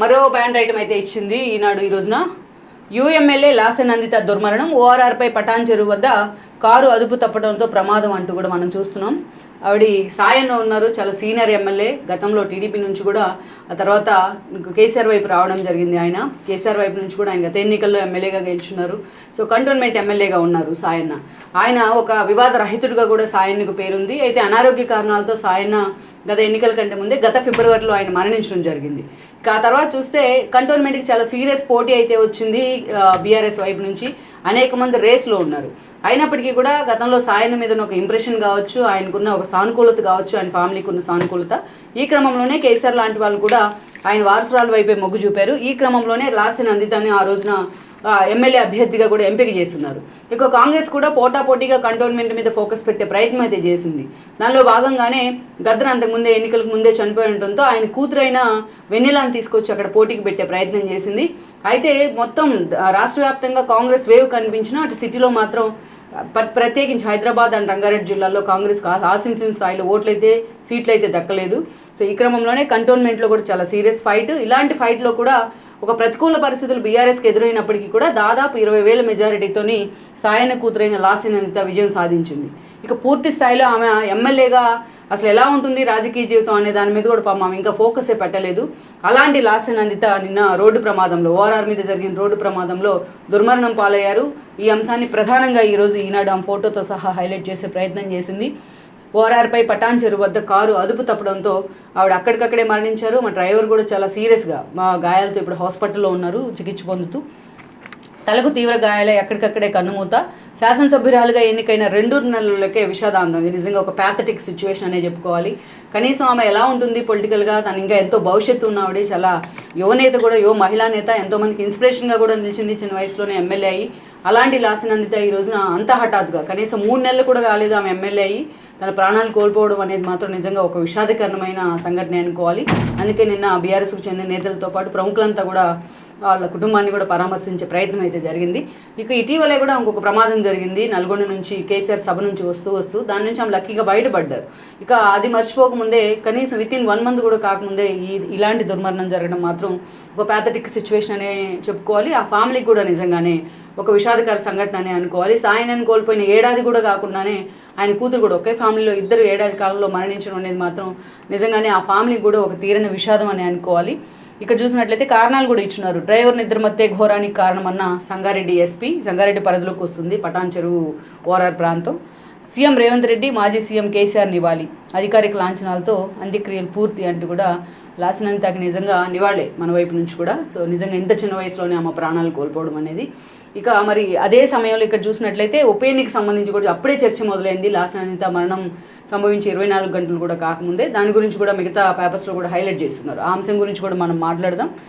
మరో band item అయితే ఇచ్చింది ఈనాడు ఈ రోజున. యుఎంఎల్ఏ లాసెన్ నందిత దుర్మరణం ఓఆర్ఆర్పై పటాన్ చెరువు వద్ద కారు అదుపు తప్పడంతో ప్రమాదం అంటూ కూడా మనం చూస్తున్నాం. ఆవిడ సాయంలో ఉన్నారు. చాలా సీనియర్ ఎమ్మెల్యే. గతంలో టీడీపీ నుంచి కూడా ఆ తర్వాత కేసీఆర్ వైపు రావడం జరిగింది ఆయన. కేసీఆర్ వైపు నుంచి కూడా ఆయన గత ఎన్నికల్లో ఎమ్మెల్యేగా గెలుచున్నారు. సో కంటోన్మెంట్ ఎమ్మెల్యేగా ఉన్నారు సాయన్న. ఆయన ఒక వివాద రహితుడిగా కూడా సాయన్నకు పేరుంది. అయితే అనారోగ్య కారణాలతో సాయన్న గత ఎన్నికల కంటే ముందే గత ఫిబ్రవరిలో ఆయన మరణించడం జరిగింది. ఆ తర్వాత చూస్తే కంటోన్మెంట్కి చాలా సీరియస్ పోటీ అయితే వచ్చింది బీఆర్ఎస్ వైపు నుంచి. అనేక మంది రేస్లో ఉన్నారు. అయినప్పటికీ కూడా గతంలో సాయన మీద ఒక ఇంప్రెషన్ కావచ్చు ఆయనకున్న ఒక సానుకూలత కావచ్చు ఆయన ఫ్యామిలీకి ఉన్న సానుకూలత. ఈ క్రమంలోనే కేసీఆర్ లాంటి వాళ్ళు కూడా ఆయన వారసురాల వైపే మొగ్గు చూపారు. ఈ క్రమంలోనే లాసిన అందితాన్ని ఆ రోజున ఎమ్మెల్యే అభ్యర్థిగా కూడా ఎంపిక చేస్తున్నారు. ఇక కాంగ్రెస్ కూడా పోటాపోటీగా కంటోన్మెంట్ మీద ఫోకస్ పెట్టే ప్రయత్నం అయితే చేసింది. దానిలో భాగంగానే గద్దర్ అంతకుముందే ఎన్నికలకు ముందే చనిపోయి ఉండటంతో ఆయన కూతురైన వెన్నెలాను తీసుకొచ్చి అక్కడ పోటీకి పెట్టే ప్రయత్నం చేసింది. అయితే మొత్తం రాష్ట్ర వ్యాప్తంగా కాంగ్రెస్ వేవ్ కనిపించినా అటు సిటీలో మాత్రం ప్ర- ప్రత్యేకించి హైదరాబాద్ అండ్ రంగారెడ్డి జిల్లాలో కాంగ్రెస్ ఆశించిన స్థాయిలో ఓట్లయితే సీట్లు అయితే దక్కలేదు. సో ఈ క్రమంలోనే కంటోన్మెంట్లో కూడా చాలా సీరియస్ ఫైట్. ఇలాంటి ఫైట్లో కూడా ఒక ప్రతికూల పరిస్థితులు బీఆర్ఎస్కి ఎదురైనప్పటికీ కూడా దాదాపు ఇరవై వేల మెజారిటీతోని సాయన కూతురైన లాసినంత విజయం సాధించింది. ఇక పూర్తి స్థాయిలో ఆమె ఎమ్మెల్యేగా అసలు ఎలా ఉంటుంది రాజకీయ జీవితం అనే దాని మీద కూడా పాపం ఆమె ఇంకా ఫోకసే పెట్టలేదు. అలాంటి లాసనందిత నిన్న రోడ్డు ప్రమాదంలో ఓఆర్ఆర్ మీద జరిగిన రోడ్డు ప్రమాదంలో దుర్మరణం పాలయ్యారు. ఈ అంశాన్ని ప్రధానంగా ఈరోజు ఈనాడు ఆమె ఫోటోతో సహా హైలైట్ చేసే ప్రయత్నం చేసింది. ఓఆర్ఆర్పై పటాన్ చెరువు వద్ద కారు అదుపు తప్పడంతో ఆవిడ అక్కడికక్కడే మరణించారు. మా డ్రైవర్ కూడా చాలా సీరియస్గా మా గాయాలతో ఇప్పుడు హాస్పిటల్లో ఉన్నారు చికిత్స పొందుతూ. తలకు తీవ్ర గాయాలై ఎక్కడికక్కడే కన్నుమూత. శాసనసభ్యురాలుగా ఎన్నికైన రెండు నెలలకే విషాదాంతం. ఇది నిజంగా ఒక ప్యాథటిక్ సిచ్యువేషన్ అనే చెప్పుకోవాలి. కనీసం ఆమె ఎలా ఉంటుంది పొలిటికల్గా తను ఇంకా ఎంతో భవిష్యత్తు ఉన్నవాడి చాలా యువనేత కూడా యువ మహిళా నేత ఎంతోమందికి ఇన్స్పిరేషన్గా కూడా నిలిచింది చిన్న వయసులోనే ఎమ్మెల్యే అయ్యి. అలాంటి లాసినందిత ఈ రోజున అంత హఠాత్గా కనీసం మూడు నెలలు కూడా కాలేదు ఆమె ఎమ్మెల్యే అయ్యి. తన ప్రాణాలు కోల్పోవడం అనేది మాత్రం నిజంగా ఒక విషాదకరమైన సంఘటన అనుకోవాలి. అందుకే నిన్న బీఆర్ఎస్కు చెందిన నేతలతో పాటు ప్రముఖులంతా కూడా వాళ్ళ కుటుంబాన్ని కూడా పరామర్శించే ప్రయత్నం అయితే జరిగింది. ఇక ఇటీవలే కూడా ఇంకొక ప్రమాదం జరిగింది. నల్గొండ నుంచి కేసీఆర్ సభ నుంచి వస్తూ వస్తూ దాని నుంచి ఆమె లక్కీగా బయటపడ్డారు. ఇక అది మర్చిపోకముందే కనీసం విత్ ఇన్ వన్ మంత్ కూడా కాకముందే ఈ ఇలాంటి దుర్మరణం జరగడం మాత్రం ఒక ప్యాథటిక్ సిచ్యువేషన్ అనే చెప్పుకోవాలి. ఆ ఫ్యామిలీకి కూడా నిజంగానే ఒక విషాదకర సంఘటన అనే అనుకోవాలి. సాయనని కోల్పోయిన ఏడాది కూడా కాకుండానే ఆయన కూతురు కూడా ఒకే ఫ్యామిలీలో ఇద్దరు ఏడాది కాలంలో మరణించడం అనేది మాత్రం నిజంగానే ఆ ఫ్యామిలీకి కూడా ఒక తీరని విషాదం అని అనుకోవాలి. ఇక్కడ చూసినట్లయితే కారణాలు కూడా ఇచ్చినారు. డ్రైవర్ మధ్య ఘోరానికి కారణమన్న సంగారెడ్డి ఎస్పీ సంగారెడ్డి పరిధిలోకి వస్తుంది పటాన్ చెరువు ఓరార్ ప్రాంతం. సీఎం రేవంత్ రెడ్డి మాజీ సీఎం కేసీఆర్ నివాళి. అధికారిక లాంఛనాలతో అంత్యక్రియలు పూర్తి అంటూ కూడా లాసినంతకి నిజంగా నివాళే మన వైపు నుంచి కూడా. సో నిజంగా ఇంత చిన్న వయసులోనే ఆమె ప్రాణాలు కోల్పోవడం అనేది. ఇక మరి అదే సమయంలో ఇక్కడ చూసినట్లయితే ఉప సంబంధించి కూడా అప్పుడే చర్చ మొదలైంది. లాసనంత మరణం సంభవించి ఇరవై నాలుగు గంటలు కూడా కాకముందే. దాని గురించి కూడా మిగతా పేపర్స్లో కూడా హైలైట్ చేస్తున్నారు. ఆ అంశం గురించి కూడా మనం మాట్లాడదాం.